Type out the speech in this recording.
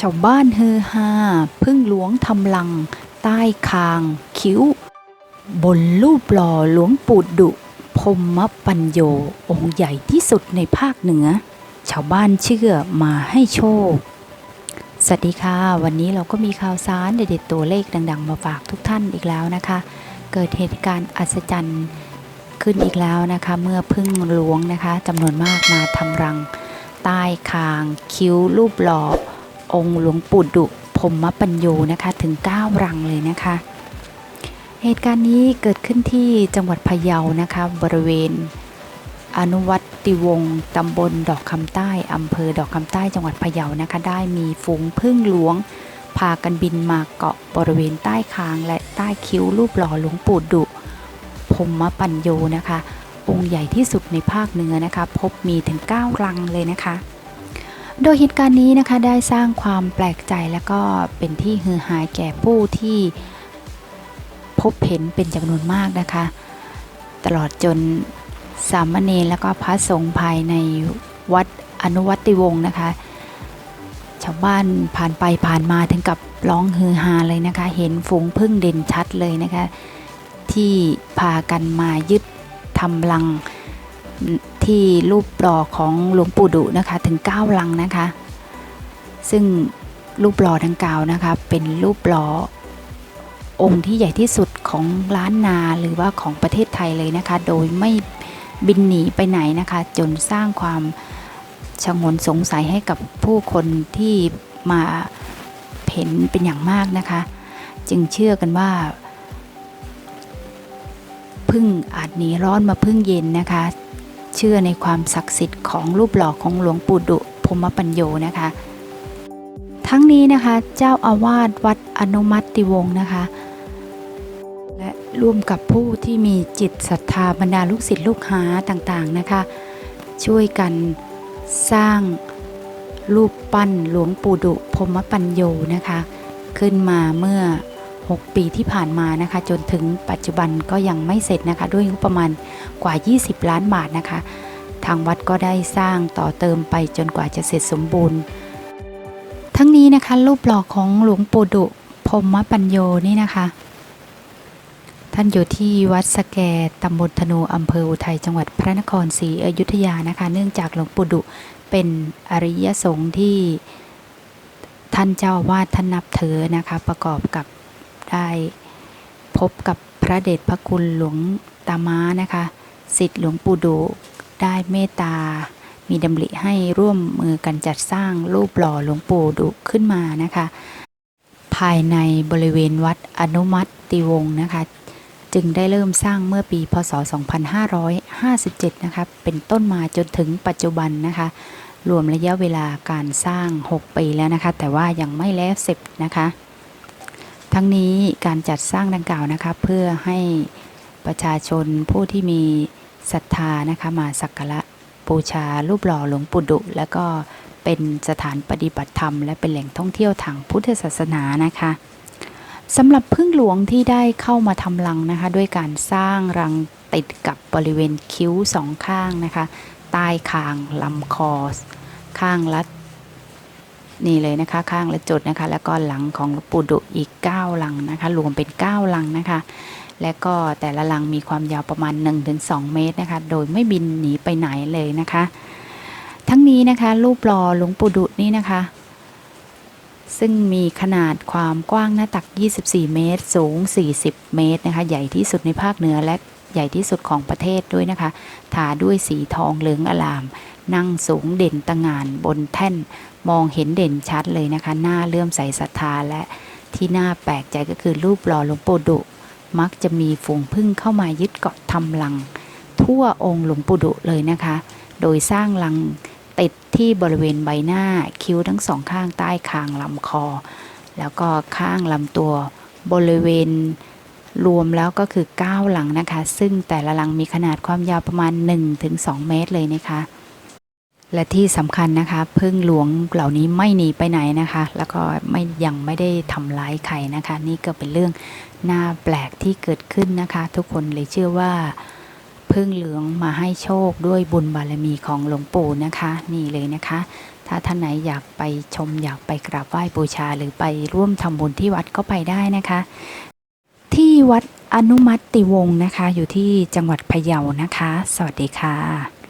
ชาวบ้านเฮฮาพึ่งหลวงทำลัง ใต้คาง คิ้ว บนรูปหล่อหลวงปู่ดุพรหมปัญโยองค์ใหญ่ที่สุดในภาคเหนือ ชาวบ้านเชื่อมาให้โชค สวัสดีค่ะ วันนี้เราก็มีข่าวสารเด็ดๆตัวเลขดัง ๆ มาฝากทุกท่านอีกแล้วนะคะ เกิดเหตุการณ์อัศจรรย์ขึ้นอีกแล้วนะคะ เมื่อพึ่งหลวงนะคะจำนวนมากมาทำรัง ใต้คาง คิ้วรูปหล่อ องค์หลวงปู่ดุพรหมปัญโยนะคะถึง 9 รังเลยนะคะ เหตุการณ์นี้เกิดขึ้นที่จังหวัดพะเยานะคะบริเวณ อนุวัติวงศ์ตำบลดอกคำใต้อำเภอดอกคำใต้จังหวัดพะเยานะคะ ได้มีฝูงพึ่งหลวง พากันบินมาเกาะบริเวณใต้คาง และใต้คิ้วรูปหล่อหลวงปู่ดุพรหมปัญโยนะคะ องค์ใหญ่ที่สุดในภาคเหนือนะคะ พบมีถึง 9 รังเลยนะคะ โดยเหตุการณ์นี้นะคะได้สร้างความแปลกใจและก็เป็นที่ฮือฮาแก่ผู้ที่พบเห็นเป็นจำนวนมากนะคะ ตลอดจนสามเณรและก็พระสงฆ์ภายในวัดอนุวัติวงศ์นะคะ ชาวบ้านผ่านไปผ่านมาถึงกับร้องฮือฮาเลยนะคะ เห็นฝูงพึ่งเด่นชัดเลยนะคะ ที่พากันมายึดทำรัง ที่รูปหล่อของหลวงปู่ดุนะคะถึง 9 ลังนะคะ ซึ่งรูปหล่อดังกล่าวนะคะ เป็นรูปหล่อองค์ที่ใหญ่ที่สุดของล้านนาหรือว่าของประเทศไทยเลยนะคะ โดยไม่บินหนีไปไหนนะคะ จนสร้างความชงนสงสัยให้กับผู้คนที่มาเห็นเป็นอย่างมากนะคะ จึงเชื่อกันว่าพึ่งอาจหนีร้อนมาพึ่งเย็นนะคะ เชื่อในความศักดิ์สิทธิ์ของรูปหล่อของหลวงปู่ดุพรมปัญโยนะคะ ทั้งนี้นะคะเจ้าอาวาสวัดอนุมัติวงศ์นะคะ และร่วมกับผู้ที่มีจิตศรัทธาบรรดาลูกศิษย์ลูกหาต่างๆนะคะ ช่วยกันสร้างรูปปั้นหลวงปู่ดุพรมปัญโยนะคะ ขึ้นมาเมื่อ 6 ปีที่ผ่านมานะคะ จนถึงปัจจุบันก็ยังไม่เสร็จนะคะ ด้วยงบประมาณกว่า 20 ล้านบาทนะคะ ทางวัดก็ได้สร้างต่อเติมไปจนกว่าจะเสร็จสมบูรณ์ ทั้งนี้นะคะรูปหล่อของหลวงปู่ดุพรมปัญโยนี่นะคะ ท่านอยู่ที่วัดสแกตำบลธนูอำเภออุทัยจังหวัดพระนครศรีอยุธยานะคะ เนื่องจากหลวงปู่ดุเป็นอริยสงฆ์ที่ท่านเจ้าอาวาสท่านนับถือนะคะประกอบกับ ได้พบกับพระเดชพระคุณหลวงตาม้านะคะสิทธิ์หลวงปู่ดุได้เมตตา มีดำริให้ร่วมมือกันจัดสร้างรูปหล่อหลวงปู่ดุขึ้นมานะคะ ภายในบริเวณวัดอนุมัติวงศ์นะคะ จึงได้เริ่มสร้างเมื่อปีพศ 2557 นะคะ เป็นต้นมาจนถึงปัจจุบันนะคะ รวมระยะเวลาการสร้าง 6 ปีแล้วนะคะ แต่ว่ายังไม่แล้วเสร็จนะคะ ทั้งนี้การจัดสร้างดังกล่าวนะคะเพื่อให้ประชาชนผู้ที่มีศรัทธานะคะมาสักการะบูชารูปหล่อหลวงปู่ดุ แล้วก็เป็นสถานปฏิบัติธรรม และเป็นแหล่งท่องเที่ยวทางพุทธศาสนานะคะสำหรับพึ่งหลวงที่ได้เข้ามาทำรังนะคะ ด้วยการสร้างรังติดกับบริเวณคิ้วสองข้างนะคะใต้คางลำคอ ข้างละ นี่เลยนะคะ ข้างละจุดนะคะ แล้วก็หลังของหลวงปู่ดุอีก9ลังนะคะ รวมเป็น9ลังนะคะ และก็แต่ละหลังมีความยาวประมาณ 1-2 เมตรนะคะ โดยไม่บินหนีไปไหนเลยนะคะ ทั้งนี้นะคะ รูปหล่อหลวงปู่ดุนี่นะคะซึ่งมีขนาดความกว้างหน้าตัก 24 เมตร สูง 40 เมตรนะคะ ใหญ่ที่สุดในภาคเหนือและใหญ่ที่สุดของประเทศด้วยนะคะ ทาด้วยสีทองเหลืองอลาม นั่งสูงเด่นตะงานบนแท่นมองเห็นเด่นชัดเลยนะคะ หน้าเลื่อมใสศรัทธาและที่น่าแปลกใจก็คือรูปหล่อหลวงปู่ดุมักจะมีฝูงพึ่งเข้ามายึดเกาะทำรัง ทั่วองค์หลวงปู่ดุเลยนะคะ โดยสร้างรังติดที่บริเวณใบหน้าคิ้วทั้งสองข้างใต้คางลำคอ แล้วก็ข้างลำตัวบริเวณรวมแล้วก็คือ 9 หลังนะคะ ซึ่งแต่ละหลังมีขนาดความยาวประมาณ 1-2 เมตรเลยนะคะ และที่สำคัญนะคะพึ่งหลวงเหล่านี้ไม่หนีไปไหนนะคะ แล้วก็ไม่ยังไม่ได้ทำร้ายใครนะคะ นี่ก็เป็นเรื่องน่าแปลกที่เกิดขึ้นนะคะ ทุกคนเลยเชื่อว่าพึ่งเหลืองมาให้โชคด้วยบุญบารมีของหลวงปู่นะคะ นี่เลยนะคะ ถ้าท่านไหนอยากไปชมอยากไปกราบไหว้บูชา หรือไปร่วมทำบุญที่วัดก็ไปได้นะคะ ที่วัดอนุมัติวงศ์นะคะ อยู่ที่จังหวัดพะเยานะคะ สวัสดีค่ะ